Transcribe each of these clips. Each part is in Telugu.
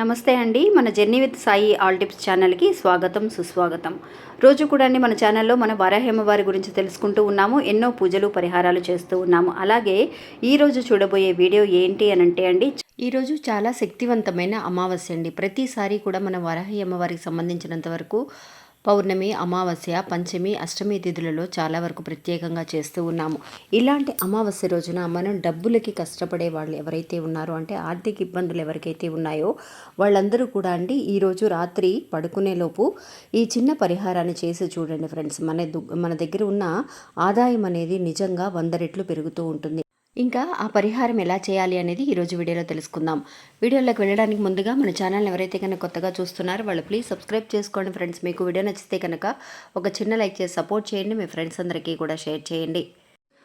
నమస్తే అండి. మన journey with Sai all tips ఛానల్కి స్వాగతం సుస్వాగతం. రోజు కూడా అండి మన ఛానల్లో మన వారాహేమవారి గురించి తెలుసుకుంటూ ఉన్నాము ఎన్నో పూజలు పరిహారాలు చేస్తూ ఉన్నాము. అలాగే ఈరోజు చూడబోయే వీడియో ఏంటి అని అంటే అండి ఈరోజు చాలా శక్తివంతమైన అమావాస్య అండి. ప్రతిసారి కూడా మన వారాహి అమ్మవారికి సంబంధించినంత వరకు పౌర్ణమి అమావాస్య పంచమి అష్టమి తిథులలో చాలా వరకు ప్రత్యేకంగా చేస్తూ ఉన్నాము. ఇలాంటి అమావాస్య రోజున మనం డబ్బులకి కష్టపడే వాళ్ళు ఎవరైతే ఉన్నారో అంటే ఆర్థిక ఇబ్బందులు ఎవరికైతే ఉన్నాయో వాళ్ళందరూ కూడా అండి ఈరోజు రాత్రి పడుకునేలోపు ఈ చిన్న పరిహారాన్ని చేసి చూడండి ఫ్రెండ్స్. మన దు- మన దగ్గర ఉన్న ఆదాయం అనేది నిజంగా వంద రెట్లు పెరుగుతూ ఉంటుంది. ఇంకా ఆ పరిహారం ఎలా చేయాలి అనేది ఈరోజు వీడియోలో తెలుసుకుందాం. వీడియోలోకి వెళ్ళడానికి ముందుగా మన ఛానల్ ఎవరైతే కనుక కొత్తగా చూస్తున్నారో వాళ్ళు ప్లీజ్ సబ్స్క్రైబ్ చేసుకోండి ఫ్రెండ్స్. మీకు వీడియో నచ్చితే కనుక ఒక చిన్న లైక్ చేసి సపోర్ట్ చేయండి. మీ ఫ్రెండ్స్ అందరికీ కూడా షేర్ చేయండి.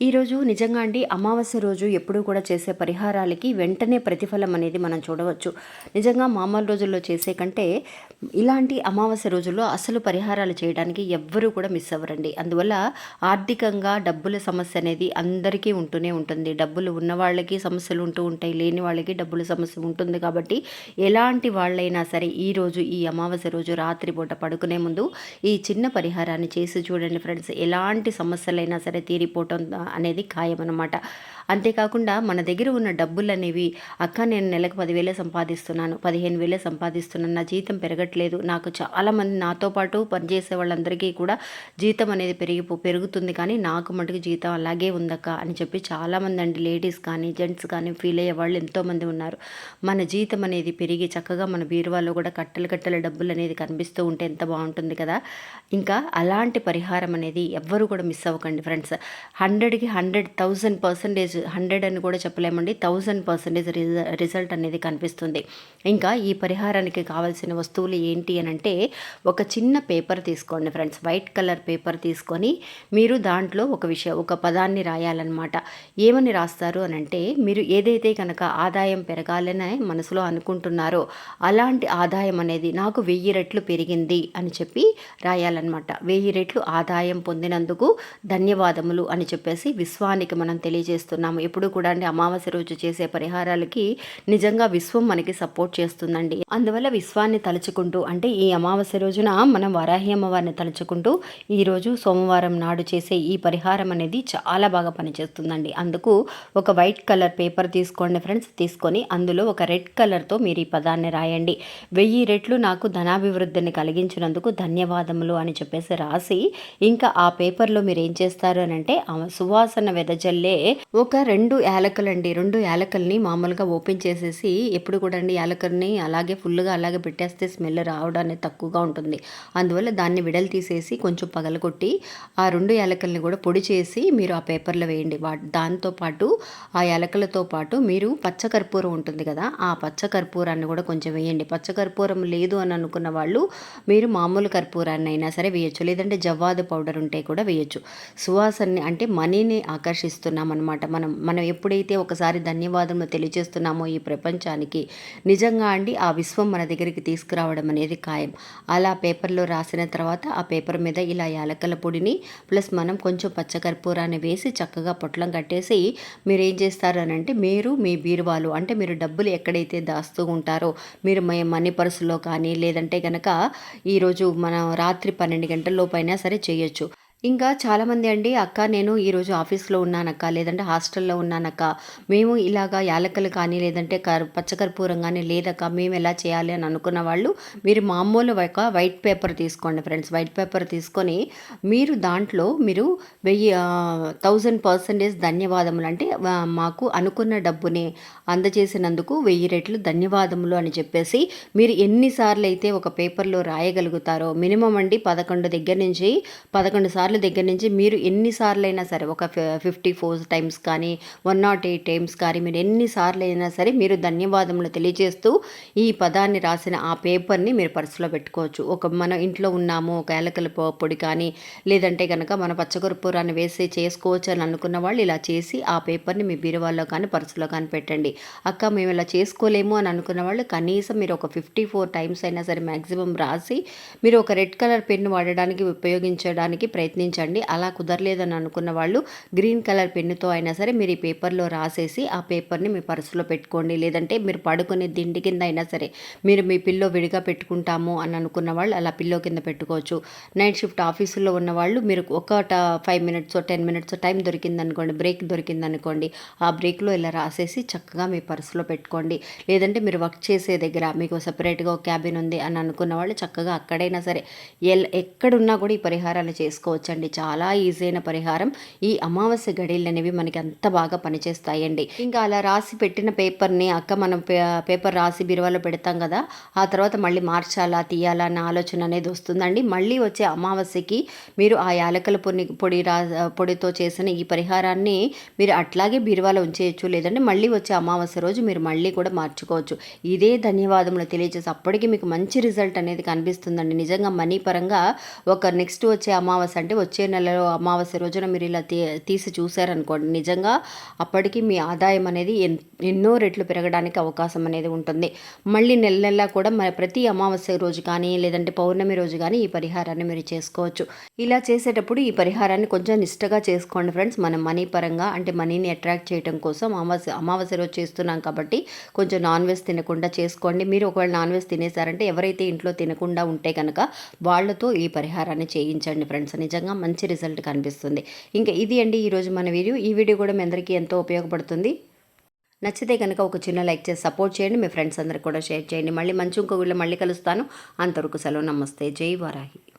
ఈరోజు నిజంగా అండి అమావాస్య రోజు ఎప్పుడూ కూడా చేసే పరిహారాలకి వెంటనే ప్రతిఫలం అనేది మనం చూడవచ్చు. నిజంగా మామూలు రోజుల్లో చేసే కంటే ఇలాంటి అమావాస్య రోజుల్లో అసలు పరిహారాలు చేయడానికి ఎవ్వరూ కూడా మిస్ అవ్వరండి. అందువల్ల ఆర్థికంగా డబ్బుల సమస్య అనేది అందరికీ ఉంటూనే ఉంటుంది. డబ్బులు ఉన్న వాళ్ళకి సమస్యలు ఉంటూ ఉంటాయి. లేని వాళ్ళకి డబ్బుల సమస్య ఉంటుంది కాబట్టి ఎలాంటి వాళ్ళైనా సరే ఈరోజు ఈ అమావాస్య రోజు రాత్రిపూట పడుకునే ముందు ఈ చిన్న పరిహారాన్ని చేసి చూడండి ఫ్రెండ్స్. ఎలాంటి సమస్యలైనా సరే తీరిపోవటం అనేది ఖాయం అనమాట అంతేకాకుండా మన దగ్గర ఉన్న డబ్బులు అనేవి అక్క నేను నెలకు పదివేలే సంపాదిస్తున్నాను పదిహేను వేలే సంపాదిస్తున్నాను నా జీతం పెరగట్లేదు నాకు చాలామంది నాతో పాటు పనిచేసే వాళ్ళందరికీ కూడా జీతం అనేది పెరిగిపో పెరుగుతుంది కానీ నాకు మటుకు జీతం అలాగే ఉందక్క అని చెప్పి చాలామంది అండి లేడీస్ కానీ జెంట్స్ కానీ ఫీల్ అయ్యే వాళ్ళు ఎంతోమంది ఉన్నారు. మన జీతం అనేది పెరిగి చక్కగా మన బీరువాలో కూడా కట్టలు కట్టల డబ్బులు అనేది కనిపిస్తూ ఉంటే ఎంత బాగుంటుంది కదా. ఇంకా అలాంటి పరిహారం అనేది ఎవ్వరూ కూడా మిస్ అవ్వకండి ఫ్రెండ్స్. హండ్రెడ్ హండ్రెడ్కి హండ్రెడ్ థౌజండ్ పర్సంటేజ్ హండ్రెడ్ అని కూడా చెప్పలేమండి. థౌజండ్ పర్సంటేజ్ రిజల్ట్ అనేది కనిపిస్తుంది. ఇంకా ఈ పరిహారానికి కావాల్సిన వస్తువులు ఏంటి అని అంటే ఒక చిన్న పేపర్ తీసుకోండి ఫ్రెండ్స్. వైట్ కలర్ పేపర్ తీసుకొని మీరు దాంట్లో ఒక విషయం ఒక పదాన్ని రాయాలన్నమాట. ఏమని రాస్తారు అని అంటే మీరు ఏదైతే కనుక ఆదాయం పెరగాలని మనసులో అనుకుంటున్నారో అలాంటి ఆదాయం అనేది నాకు వెయ్యి రెట్లు పెరిగింది అని చెప్పి రాయాలన్నమాట. వెయ్యి రెట్లు ఆదాయం పొందినందుకు ధన్యవాదములు అని చెప్పేసి విశ్వానికి మనం తెలియజేస్తున్నాము. ఎప్పుడు కూడా అండి అమావాస్య రోజు చేసే పరిహారాలకి నిజంగా విశ్వం మనకి సపోర్ట్ చేస్తుందండి. అందువల్ల విశ్వాన్ని తలుచుకుంటూ అంటే ఈ అమావాస్య రోజున మనం వరాహి అమ్మవారిని తలుచుకుంటూ ఈరోజు సోమవారం నాడు చేసే ఈ పరిహారం అనేది చాలా బాగా పనిచేస్తుందండి. అందుకు ఒక వైట్ కలర్ పేపర్ తీసుకోండి ఫ్రెండ్స్. తీసుకొని అందులో ఒక రెడ్ కలర్తో మీరు ఈ పదాన్ని రాయండి. వెయ్యి రెట్లు నాకు ధనాభివృద్ధిని కలిగించినందుకు ధన్యవాదములు అని చెప్పేసి రాసి ఇంకా ఆ పేపర్లో మీరు ఏం చేస్తారు అని అంటే ఆ సువాసన వెదజల్లే ఒక రెండు యాలకలండి. రెండు యాలకల్ని మామూలుగా ఓపెన్ చేసేసి ఎప్పుడు కూడా అండి యాలకల్ని అలాగే ఫుల్గా అలాగే పెట్టేస్తే స్మెల్ రావడానికి తక్కువగా ఉంటుంది. అందువల్ల దాన్ని విడలు తీసేసి కొంచెం పగలగొట్టి ఆ రెండు యాలకల్ని కూడా పొడి చేసి మీరు ఆ పేపర్లో వేయండి. వా దాంతో పాటు ఆ యాలకలతో పాటు మీరు పచ్చకర్పూరం ఉంటుంది కదా ఆ పచ్చకర్పూరాన్ని కూడా కొంచెం వేయండి. పచ్చకర్పూరం లేదు అని అనుకున్న వాళ్ళు మీరు మామూలు కర్పూరాన్ని అయినా సరే వేయొచ్చు. లేదంటే జవ్వాదు పౌడర్ ఉంటే కూడా వేయొచ్చు. సువాసనని అంటే మనీ ఆకర్షిస్తున్నాం అనమాట మనం మనం ఎప్పుడైతే ఒకసారి ధన్యవాదములు తెలియజేస్తున్నామో ఈ ప్రపంచానికి నిజంగా అండి ఆ విశ్వం మన దగ్గరికి తీసుకురావడం అనేది ఖాయం. అలా పేపర్లో రాసిన తర్వాత ఆ పేపర్ మీద ఇలా యాలకల పొడిని ప్లస్ మనం కొంచెం పచ్చకర్పూరాన్ని వేసి చక్కగా పొట్లం కట్టేసి మీరు ఏం చేస్తారు అని అంటే మీరు మీ బీరువాలు అంటే మీరు డబ్బులు ఎక్కడైతే దాస్తూ ఉంటారో మీరు మీ మనీ పర్సులో కానీ లేదంటే కనుక ఈరోజు మనం రాత్రి పన్నెండు గంటల లోపైనా సరే చేయొచ్చు. ఇంకా చాలామంది అండి అక్క నేను ఈరోజు ఆఫీస్లో ఉన్నానక్క లేదంటే హాస్టల్లో ఉన్నానక్క మేము ఇలాగా యాలకలు కానీ లేదంటే కర్ పచ్చకర్పూరం కానీ లేదక్క మేము ఎలా చేయాలి అని అనుకున్న వాళ్ళు మీరు మామూలు ఒక వైట్ పేపర్ తీసుకోండి ఫ్రెండ్స్. వైట్ పేపర్ తీసుకొని మీరు దాంట్లో మీరు వెయ్యి థౌజండ్ పర్సెంటేజ్ ధన్యవాదములు అంటే మాకు అనుకున్న డబ్బుని అందజేసినందుకు వెయ్యి రెట్లు ధన్యవాదములు అని చెప్పేసి మీరు ఎన్నిసార్లు అయితే ఒక పేపర్లో రాయగలుగుతారో మినిమం అండి పదకొండు దగ్గర నుంచి పదకొండు సార్లు సార్లు దగ్గర నుంచి మీరు ఎన్నిసార్లు అయినా సరే ఒక ఫిఫ్టీ ఫోర్ టైమ్స్ కానీ వన్ నాట్ ఎయిట్ టైమ్స్ కానీ మీరు ఎన్నిసార్లు అయినా సరే మీరు ధన్యవాదములు తెలియజేస్తూ ఈ పదాన్ని రాసిన ఆ పేపర్ని మీరు పర్సులో పెట్టుకోవచ్చు. ఒక మన ఇంట్లో ఉన్నాము ఒక ఏలకల పొడి కానీ లేదంటే కనుక మన పచ్చకర్పూరాన్ని వేసి చేసుకోవచ్చు అని అనుకున్న వాళ్ళు ఇలా చేసి ఆ పేపర్ని మీ బీరువాల్లో కానీ పర్సులో కానీ పెట్టండి. అక్క మేము ఇలా చేసుకోలేము అని అనుకున్న వాళ్ళు కనీసం మీరు ఒక ఫిఫ్టీ ఫోర్ టైమ్స్ అయినా సరే మ్యాక్సిమం రాసి మీరు ఒక రెడ్ కలర్ పెన్ వాడడానికి ఉపయోగించడానికి ప్రయత్నం ప్రయత్నించండి. అలా కుదరలేదని అనుకున్న వాళ్ళు గ్రీన్ కలర్ పెన్నుతో అయినా సరే మీరు ఈ పేపర్లో రాసేసి ఆ పేపర్ని మీ పర్సులో పెట్టుకోండి. లేదంటే మీరు పడుకునే దిండి కింద అయినా సరే మీరు మీ పిల్లో విడిగా పెట్టుకుంటాము అని అనుకున్న వాళ్ళు అలా పిల్లో కింద పెట్టుకోవచ్చు. నైట్ షిఫ్ట్ ఆఫీసులో ఉన్న వాళ్ళు మీరు ఒక five minutes ten minutes time దొరికిందనుకోండి. Break దొరికిందనుకోండి. ఆ బ్రేక్లో ఇలా రాసేసి చక్కగా మీ పర్సులో పెట్టుకోండి. లేదంటే మీరు వర్క్ చేసే దగ్గర మీకు సపరేట్గా ఒక క్యాబిన్ ఉంది అని అనుకున్న వాళ్ళు చక్కగా అక్కడైనా సరే ఎల్ ఎక్కడున్నా కూడా ఈ పరిహారాలు చేసుకోవచ్చు. చేసుకోవచ్చండి చాలా ఈజీ అయిన పరిహారం. ఈ అమావాస్య గడియలు అనేవి మనకి అంత బాగా పనిచేస్తాయండి. ఇంకా అలా రాసి పెట్టిన పేపర్ని అక్క మనం పే- పేపర్ రాసి బీరువాలో పెడతాం కదా ఆ తర్వాత మళ్ళీ మార్చాలా తీయాలా అన్న ఆలోచన అనేది వస్తుందండి. మళ్ళీ వచ్చే అమావాస్యకి మీరు ఆ యాలకల పొడి పొడి రా పొడితో చేసిన ఈ పరిహారాన్ని మీరు అట్లాగే బీరువాలో ఉంచేయచ్చు. లేదంటే మళ్ళీ వచ్చే అమావాస్య రోజు మీరు మళ్ళీ కూడా మార్చుకోవచ్చు. ఇదే ధన్యవాదములు తెలియజేసి అప్పటికి మీకు మంచి రిజల్ట్ అనేది కనిపిస్తుందండి. నిజంగా మనీ పరంగా ఒక నెక్స్ట్ వచ్చే అమావాస్య అంటే వచ్చే నెలలో అమావాస్య రోజున మీరు ఇలా తీ తీసి చూశారనుకోండి నిజంగా అప్పటికి మీ ఆదాయం అనేది ఎన్- ఎన్నో రెట్లు పెరగడానికి అవకాశం అనేది ఉంటుంది. మళ్ళీ నెల నెలా కూడా మన ప్రతి అమావాస్య రోజు కానీ లేదంటే పౌర్ణమి రోజు కానీ ఈ పరిహారాన్ని మీరు చేసుకోవచ్చు. ఇలా చేసేటప్పుడు ఈ పరిహారాన్ని కొంచెం నిష్టగా చేసుకోండి ఫ్రెండ్స్. మనం మనీ పరంగా అంటే మనీని అట్రాక్ట్ చేయడం కోసం అమావాస్య అమావాస్య రోజు చేస్తున్నాం కాబట్టి కొంచెం నాన్ వెజ్ తినకుండా చేసుకోండి. మీరు ఒకవేళ నాన్ వెజ్ తినేసారంటే ఎవరైతే ఇంట్లో తినకుండా ఉంటే కనుక వాళ్ళతో ఈ పరిహారాన్ని చేయించండి ఫ్రెండ్స్. నిజంగా మంచి రిజల్ట్ కనిపిస్తుంది. ఇంకా ఇది అండి ఈరోజు మన వీడియో. ఈ వీడియో కూడా మీ అందరికీ ఎంతో ఉపయోగపడుతుంది. నచ్చితే కనుక ఒక చిన్న లైక్ చేసి సపోర్ట్ చేయండి. మీ ఫ్రెండ్స్ అందరికి కూడా షేర్ చేయండి. మళ్ళీ మంచి ఇంకో వీళ్ళు మళ్ళీ కలుస్తాను. అంతవరకు సెలవు. నమస్తే. జై వారాహి.